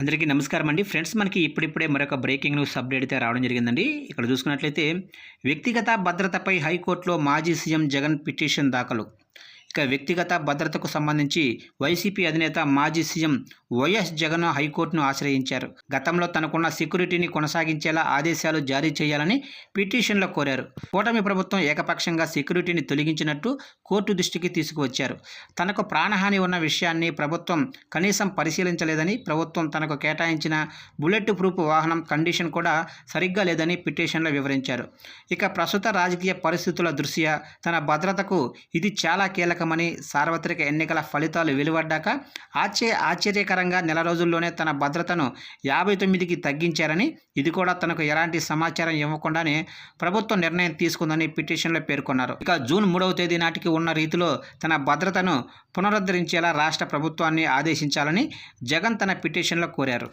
అందరికీ నమస్కారం అండి. ఫ్రెండ్స్ మనకి ఇప్పుడిప్పుడే మరొక బ్రేకింగ్ న్యూస్ అప్డేట్ అయితే రావడం జరిగిందండి. ఇక్కడ చూసుకున్నట్లయితే వ్యక్తిగత భద్రతపై హైకోర్టులో మాజీ సీఎం జగన్ పిటిషన్ దాఖలు. ఇక వ్యక్తిగత భద్రతకు సంబంధించి వైసీపీ అధినేత మాజీ సీఎం వైఎస్ జగన్ హైకోర్టును ఆశ్రయించారు. గతంలో తనకున్న సెక్యూరిటీని కొనసాగించేలా ఆదేశాలు జారీ చేయాలని పిటిషన్లో కోరారు. కూటమి ప్రభుత్వం ఏకపక్షంగా సెక్యూరిటీని తొలగించినట్టు కోర్టు దృష్టికి తీసుకువచ్చారు. తనకు ప్రాణహాని ఉన్న విషయాన్ని ప్రభుత్వం కనీసం పరిశీలించలేదని ప్రభుత్వం తనకు కేటాయించిన బుల్లెట్ ప్రూఫ్ వాహనం కండిషన్ కూడా సరిగ్గా లేదని పిటిషన్లో వివరించారు. ఇక ప్రస్తుత రాజకీయ పరిస్థితుల దృష్ట్యా తన భద్రతకు ఇది చాలా కీలకమని సార్వత్రిక ఎన్నికల ఫలితాలు వెలువడ్డాక ఆశ్చర్య ఆశ్చర్యకరంగా నెల రోజుల్లోనే తన భద్రతను యాభై తొమ్మిదికి తగ్గించారని ఇది కూడా తనకు ఎలాంటి సమాచారం ఇవ్వకుండానే ప్రభుత్వం నిర్ణయం తీసుకుందని పిటిషన్లో పేర్కొన్నారు. ఇక జూన్ మూడవ తేదీ నాటికి ఉన్న రీతిలో తన భద్రతను పునరుద్ధరించేలా రాష్ట్ర ప్రభుత్వాన్ని ఆదేశించాలని జగన్ తన పిటిషన్లో కోరారు.